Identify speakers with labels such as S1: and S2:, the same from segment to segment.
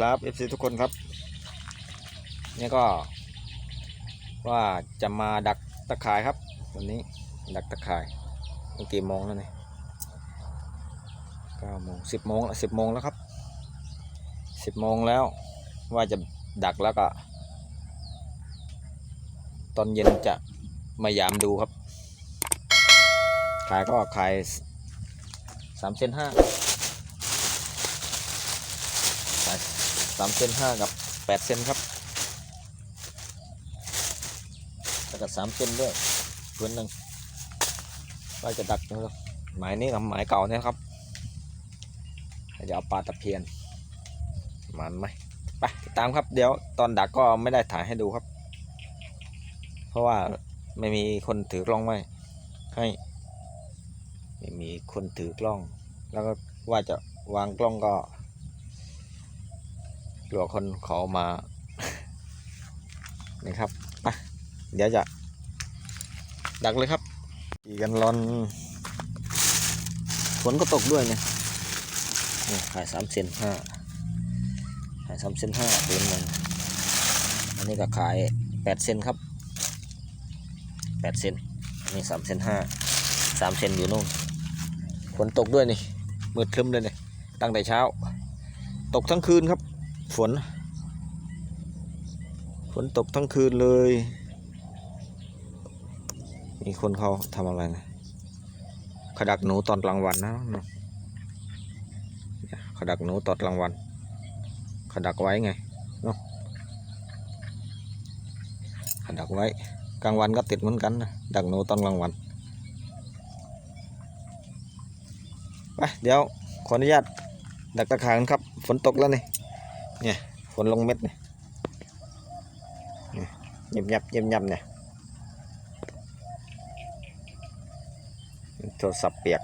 S1: ครับ FC ทุกคนครับ นี่ก็ ว่าจะมาดักตะข่ายครับ วันนี้ดักตะข่ายกี่โมงแล้วเนี่ยเก้าโมงสิบโมงสิบโมงแล้วครับสิบโมงแล้ว ว่าจะดักแล้วก็ ตอนเย็นจะมายามดูครับ ขายก็ขายสามเซนห้า สามเซนห้ากับแปดเซนครับแล้วก็สามเซนด้วยพื้นหนึ่งว่าจะดักนะครับหมายนี้กับหมายเก่าเนี่ยครับจะเอาปลาตะเพียนมันไหมไปติดตามครับเดี๋ยวตอนดักก็ไม่ได้ถ่ายให้ดูครับ เพราะว่าไม่มีคนถือกล้องไว้ให้ไม่มีคนถือกล้อง แล้วก็ว่าจะวางกล้องก็ กลัวคนขามา นี่ครับไปเดี๋ยวจะ ดักเลยครับขี่กันร้อนฝนก็ตกด้วยเนี่ยขายสามเซนห้าขายสามเซนห้าเป็นหนึ่งอันนี้ก็ขายแปดเซนครับแปดเซนนี่สามเซนห้าสามเซนอยู่นู่นฝนตกด้วยนี่มืดครึ้มเลยเนี่ยตั้งแต่เช้า ตกทั้งคืนครับ ฝน ฝนตกทั้งคืนเลย มีคนเขาทำอะไรนะขดักหนูตอนกลางวันนะขดักหนูตอนกลางวัน ขดักไว้ไงเนาะขดักไว้ กลางวันก็ติดเหมือนกันนะดักหนูตอนกลางวันไปเดี๋ยวขออนุญาตดักตะขางครับ ฝนตกแล้วนี่ เนี่ยฝนลงเม็ดเนี่ยเยเงียบยับเงียบยับเนี่ยโทรศัพท์เปียก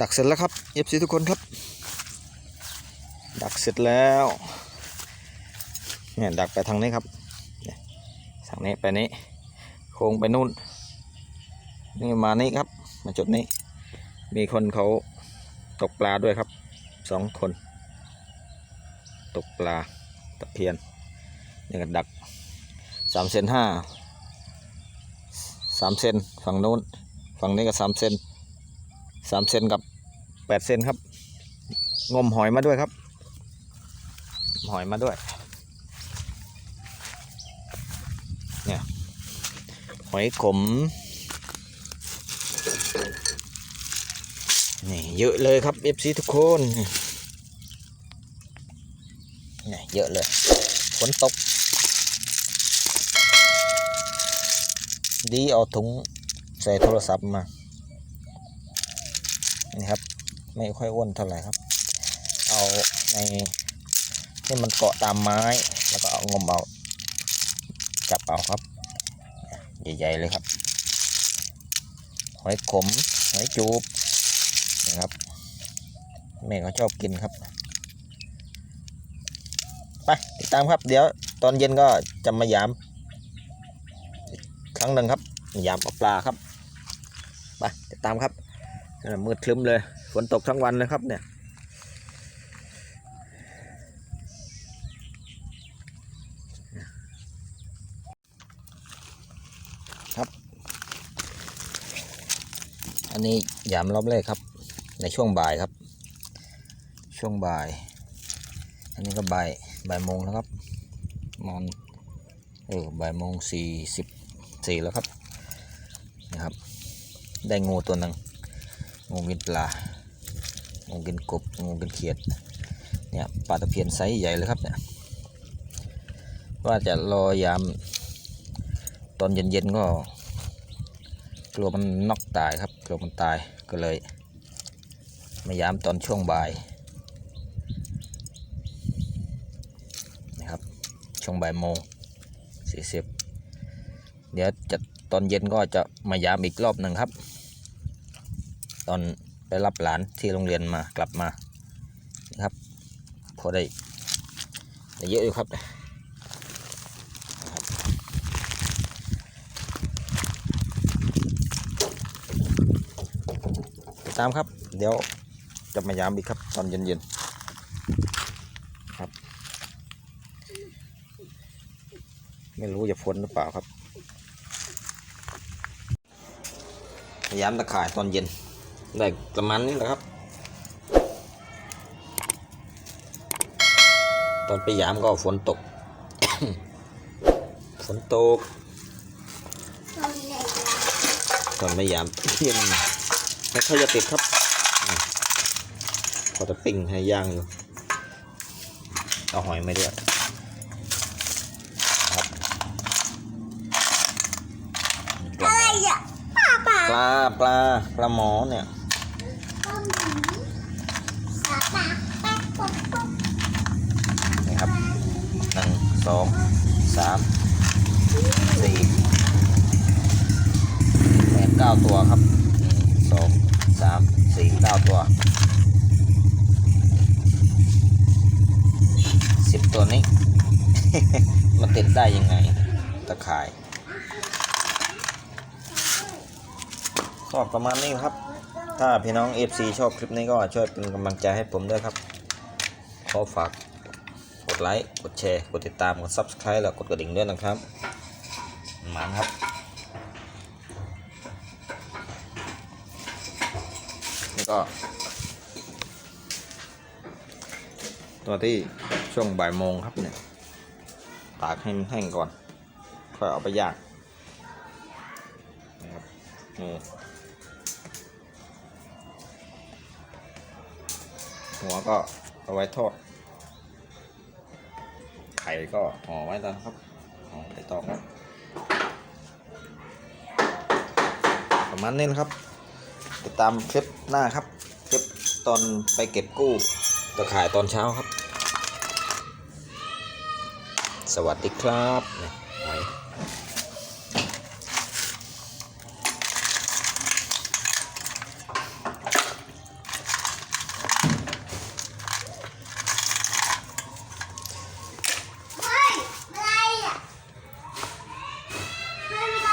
S1: ดักเสร็จแล้วครับเอฟซีทุกคนครับ ดักเสร็จแล้วเนี่ยดักไปทางนี้ครับทางนี้ไปนี้โค้งไปนู่นนี่มานี่ครับ มาจุดนี้ มีคนเขาตกปลาด้วยครับ สองคน ตกปลาตะเพียนนี่ก็ดักสามเซนห้าสามเซนฝั่งโน้น ฝั่งนี้ก็สามเซนสามเซนกับแปดเซนครับ งมหอยมาด้วยครับ หอยมาด้วย เนี่ย หอยขม นี่ เยอะเลยครับ FC ทุกคนนี่เยอะเลยฝนตก ดีเอาถุงใส่โทรศัพท์มา นี่ครับ ไม่ค่อยอ้วนเท่าไหร่ครับ เอาในที่มันเกาะตามไม้ แล้วก็เอางมเอา จับเอาครับ ใหญ่ ๆ เลยครับ หอยขม หอยจูบ นะครับ แม่เขาชอบกินครับไปติดตามครับ เดี๋ยวตอนเย็นก็จะมายาม ครั้งหนึ่งครับยามปลาครับไปติดตามครับมืดคลึ้มเลยฝนตกทั้งวันเลยครับเนี่ยครับ อันนี้ยามรอบแรกครับ ในช่วงบ่ายครับ ช่วงบ่าย อันนี้ก็บ่ายบ่ายโมงแล้วครับนอนเออบ่ายโมงสี่สิบสี่แล้วครับนะครับ ได้งูตัวหนึ่งงูกินปลางูกินกบงูกินเขียดเนี่ยปลาตะเพียนไซส์ใหญ่เลยครับเนี่ยว่าจะรอยามตอนเย็นๆก็กลัวมันนอกตายครับกลัวมันตายก็เลย มายามตอนช่วงบ่ายนะครับ ช่วงบ่ายโมงสี่สิบเดี๋ยวจะตอนเย็นก็จะมายามอีกรอบหนึ่งครับ ตอนไปรับหลานที่โรงเรียนมากลับมานะครับ พอได้เยอะอยู่ครับตามครับ เดี๋ยว จะมายามอีกครับ ตอนเย็นๆครับ ไม่รู้จะฝนหรือเปล่าครับพยายามตะข่ายตอนเย็นได้ประมาณนี้แหละครับ ตอนไปยามก็ฝนตก ฝนตก ตอนไปยามเย็นไม่ค่อยจะติดครับอะ พอจะปิ้งให้ย่างอยู่ เอาหอยไม่ด้วยครับปลา
S2: อะไรอะป้าป้า
S1: ปลาปลาปลาหมอเนี่ย
S2: ป้าหมีป้าป้าป้าป๊อกป๊อก
S1: นี่ครับหนึ่งสองสามสี่แปดเก้าตัวครับหนึ่งสองสามสี่เก้าตัว สิบตัวนี้ มันติดได้ยังไง ตะข่ายก็ประมาณนี้ครับ ถ้าพี่น้อง FC ชอบคลิปนี้ก็ช่วยเป็นกำลังใจให้ผมด้วยครับ ขอฝากกดไลค์ กดแชร์ กดติดตาม กด Subscribe แล้วกดกระดิ่งด้วยนะครับหมันครับ นี่ก็ ตัวที่ ช่วงบ่ายโมงครับเนี่ยตากให้มันแห้งก่อน ค่อยเอาไปย่างนะครับนี่หัวก็เอาไว้ทอด ไข่ก็ห่อไว้แล้วนครับห่อใบตองครับประมาณนี้นะครับ ติดตามคลิปหน้าครับ คลิปตอนไปเก็บกู้ตะข่ายตอนเช้าครับ สวัสดีครับเนี่ยหอย
S2: เฮ้ยอะไรอะไม่เป็นไร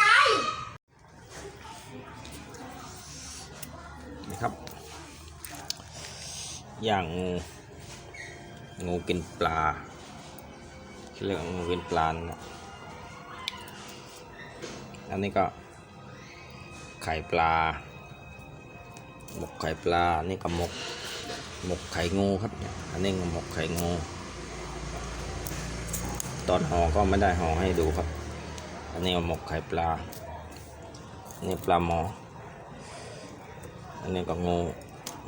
S1: นะครับ อย่างงูงูกินปลาที่ เรียกว่างูกินปลานะอันนี้ก็ ไข่ปลา หมกไข่ปลา นี่ก็หมก หมกไข่งูครับ อันนี้ก็หมกไข่งู ตอนห่อก็ไม่ได้ห่อให้ดูครับ อันนี้หมกไข่ปลา นี่ปลาหมอ อันนี้ก็งู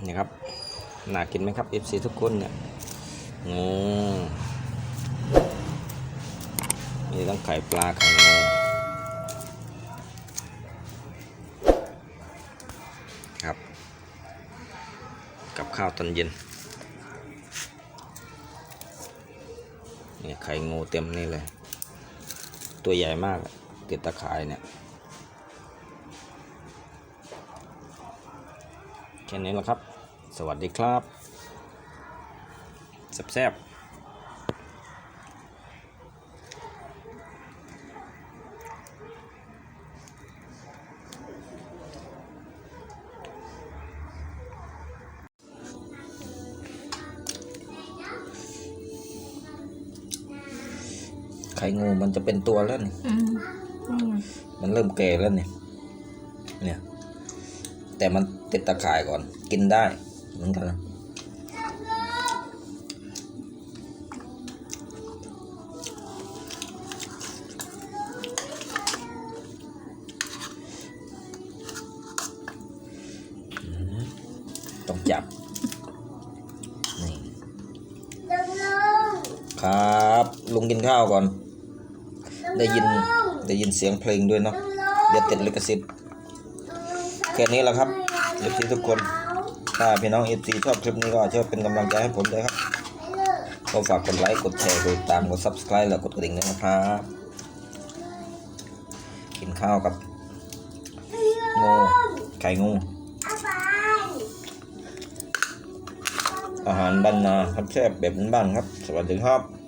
S1: นี่ครับ น่ากินไหมครับ FC ทุกคนเนี่ยงู มีทั้งไข่ปลาไข่งูครับ กับข้าวตอนเย็น นี่ไข่งูเต็มนี่เลย ตัวใหญ่มากติดตะข่ายเนี่ยแค่นี้แหละครับ สวัสดีครับแซ่บๆ ไข่งูมันจะเป็นตัวแล้วนี่
S3: อืมอืม
S1: มันเริ่มแก่แล้วเนี่ย เนี่ย แต่มันติดตะข่ายก่อน กินได้เหมือนกันนะอืมต้องจับ นี่
S2: ลุงลุง
S1: ครับ ลุงกินข้าวก่อน
S2: ลุง
S1: ได้ยิน
S2: ลุง
S1: ได้ยินเสียงเพลงด้วยเนาะ
S2: ลุง
S1: เดี๋ยวติดลิขสิทธิ์แค่นี้แหละครับ FC ทุกคน ถ้าพี่น้อง FC ชอบคลิปนี้ก็ช่วยเป็นกำลังใจให้ผมด้วยครับ ก็ฝากกดไลค์กดแชร์กดติดตามกด subscribe แล้วกดกระดิ่งด้วยนะครับ กินข้าวกับงูไข่งู
S2: เอาไป
S1: อาหารบ้านนาครับแซ่บแบบบ้านๆครับ สวัสดีครับ